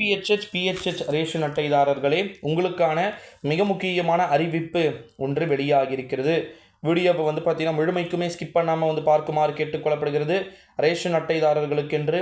NPHH PHH ration அட்டைதாரர்களே உங்களுக்கான மிக முக்கியமான அறிவிப்பு ஒன்று வெளியாகியிருக்கிறது. வீடியோவை வந்து பார்த்திங்கன்னா முழுமைக்குமே ஸ்கிப் பண்ணாமல் வந்து பார்க்குமாறு கேட்டுக்கொள்ளப்படுகிறது. ரேஷன் அட்டைதாரர்களுக்கென்று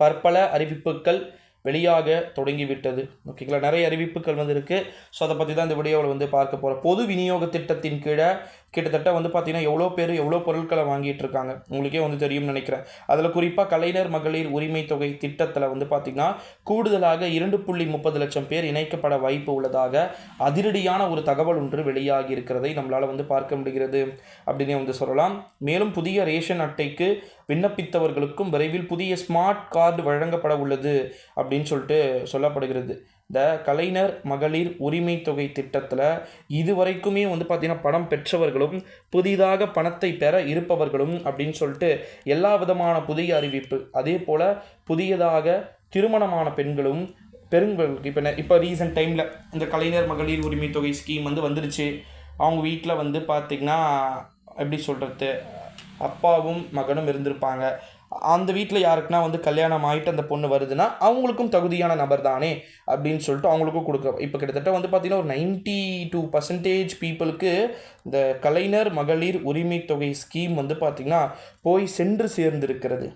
பற்பல அறிவிப்புகள் வெளியாக தொடங்கிவிட்டது. ஓகேங்களா நிறைய அறிவிப்புகள் வந்து இருக்குது ஸோ அதை பற்றி தான் இந்த வீடியோவில் வந்து பார்க்க போகிறோம் பொது விநியோக திட்டத்தின் கீழே கிட்டத்தட்ட வந்து பார்த்திங்கன்னா எவ்வளோ பேர் எவ்வளோ பொருட்களை வாங்கிட்டு இருக்காங்க உங்களுக்கே வந்து தெரியும்னு நினைக்கிறேன். அதில் குறிப்பாக கலைஞர் மகளிர் உரிமை தொகை திட்டத்தில் வந்து பார்த்திங்கன்னா கூடுதலாக இரண்டு புள்ளி முப்பது லட்சம் பேர் இணைக்கப்பட வாய்ப்பு உள்ளதாக அதிரடியான ஒரு தகவல் ஒன்று வெளியாகி இருக்கிறதை நம்மளால் வந்து பார்க்க முடிகிறது அப்படின்னு வந்து சொல்லலாம். மேலும் புதிய ரேஷன் அட்டைக்கு விண்ணப்பித்தவர்களுக்கும் விரைவில் புதிய ஸ்மார்ட் கார்டு வழங்கப்பட உள்ளது அப்படின்னு சொல்லிட்டு சொல்லப்படுகிறது. இந்த கலைஞர் மகளிர் உரிமை தொகை திட்டத்தில் இதுவரைக்குமே வந்து பார்த்திங்கன்னா பணம் பெற்றவர்களும் புதிதாக பணத்தை பெற இருப்பவர்களும் அப்படின்னு சொல்லிட்டு எல்லா விதமான புதிய அறிவிப்பு. அதே போல் புதியதாக திருமணமான பெண்களும் பெருங்களுக்கு இப்போ இப்போ ரீசெண்ட் டைமில் இந்த கலைஞர் மகளிர் உரிமை தொகை ஸ்கீம் வந்து வந்துருச்சு. அவங்க வீட்டில் வந்து பார்த்திங்கன்னா எப்படி சொல்கிறது அப்பாவும் மகனும் இருந்திருப்பாங்க. அந்த வீட்டில் யாருக்குன்னா வந்து கல்யாணம் ஆகிட்டு அந்த பொண்ணு வருதுன்னா அவங்களுக்கும் தகுதியான நபர் தானே அப்படின்னு சொல்லிட்டு அவங்களுக்கும் கொடுக்க இப்போ கிட்டத்தட்ட வந்து பார்த்திங்கன்னா ஒரு நைன்ட்டி டூ பர்சன்டேஜ் பீப்புளுக்கு இந்த கலைஞர் மகளிர் உரிமை தொகை ஸ்கீம் வந்து பார்த்திங்கன்னா போய் சென்று சேர்ந்திருக்கிறது.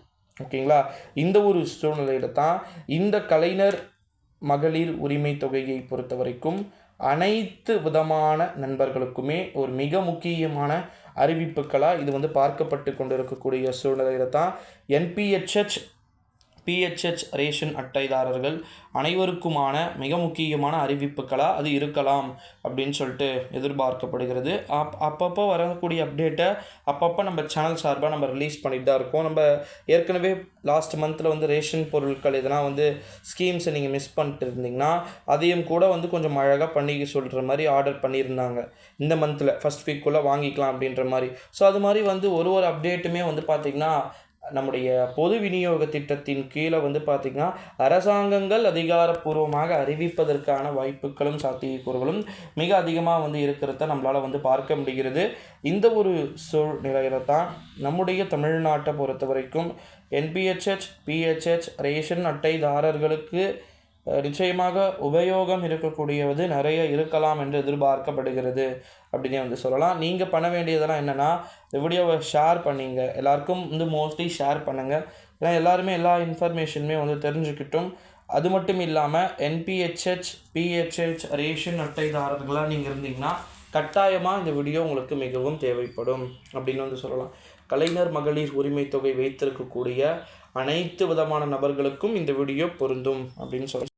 ஓகேங்களா? இந்த ஒரு சூழ்நிலையில் தான் இந்த கலைஞர் மகளிர் உரிமை தொகையை பொறுத்த வரைக்கும் அனைத்து விதமான நண்பர்களுக்குமே ஒரு மிக முக்கியமான அறிவிப்புகளாக இது வந்து பார்க்கப்பட்டு கொண்டு இருக்கக்கூடிய சூழ்நிலையில் தான் என்பிஹெச்ஹெச் பிஹெச்ஹெச் ரேஷன் அட்டைதாரர்கள் அனைவருக்குமான மிக முக்கியமான அறிவிப்புகளாக அது இருக்கலாம் அப்படின்னு சொல்லிட்டு எதிர்பார்க்கப்படுகிறது. அப் அப்பப்போ வரக்கூடிய அப்டேட்டை அப்பப்போ நம்ம சேனல் சார்பாக நம்ம ரிலீஸ் பண்ணிட்டு தான் இருக்கோம். நம்ம ஏற்கனவே லாஸ்ட் மந்தில் வந்து ரேஷன் பொருட்கள் எதனா வந்து ஸ்கீம்ஸை நீங்கள் மிஸ் பண்ணிட்டு இருந்தீங்கன்னா அதையும் கூட வந்து கொஞ்சம் அழகாக பண்ணி சொல்கிற மாதிரி ஆர்டர் பண்ணியிருந்தாங்க. இந்த மந்தில் ஃபஸ்ட் வீக்குள்ளே வாங்கிக்கலாம் அப்படின்ற மாதிரி. ஸோ அது மாதிரி வந்து ஒரு ஒரு அப்டேட்டுமே வந்து பார்த்திங்கன்னா நம்முடைய பொது விநியோக திட்டத்தின் கீழே வந்து பார்த்திங்கன்னா அரசாங்கங்கள் அதிகாரப்பூர்வமாக அறிவிப்பதற்கான வாய்ப்புகளும் சாத்தியக்கூறுகளும் மிக அதிகமாக வந்து இருக்கிறத நம்மளால் வந்து பார்க்க முடிகிறது. இந்த ஒரு சூழ்நிலையில தான் நம்முடைய தமிழ்நாட்டை பொறுத்த வரைக்கும் என்பிஹெச்ஹெச் பிஹெச்ஹெச் ரேஷன் அட்டைதாரர்களுக்கு நிச்சயமாக உபயோகம் இருக்கக்கூடியது நிறைய இருக்கலாம் என்று எதிர்பார்க்கப்படுகிறது அப்படின்னே வந்து சொல்லலாம். நீங்கள் பண்ண வேண்டியதெல்லாம் என்னென்னா இந்த வீடியோவை ஷேர் பண்ணிங்க. எல்லாருக்கும் வந்து மோஸ்ட்லி ஷேர் பண்ணுங்கள் ஏன்னா எல்லாருமே எல்லா இன்ஃபர்மேஷனுமே வந்து தெரிஞ்சுக்கிட்டும். அது மட்டும் இல்லாமல் என்பிஹெச்ஹெச் பிஹெச்ஹெச் ரேஷன் அட்டைதாரர்களாக நீங்கள் இருந்தீங்கன்னா கட்டாயமாக இந்த வீடியோ உங்களுக்கு மிகவும் தேவைப்படும் அப்படின்னு வந்து சொல்லலாம். கலைஞர் மகளிர் உரிமை தொகை வைத்திருக்கக்கூடிய அனைத்து விதமான நபர்களுக்கும் இந்த வீடியோ பொருந்தும் அப்படின்னு சொல்லி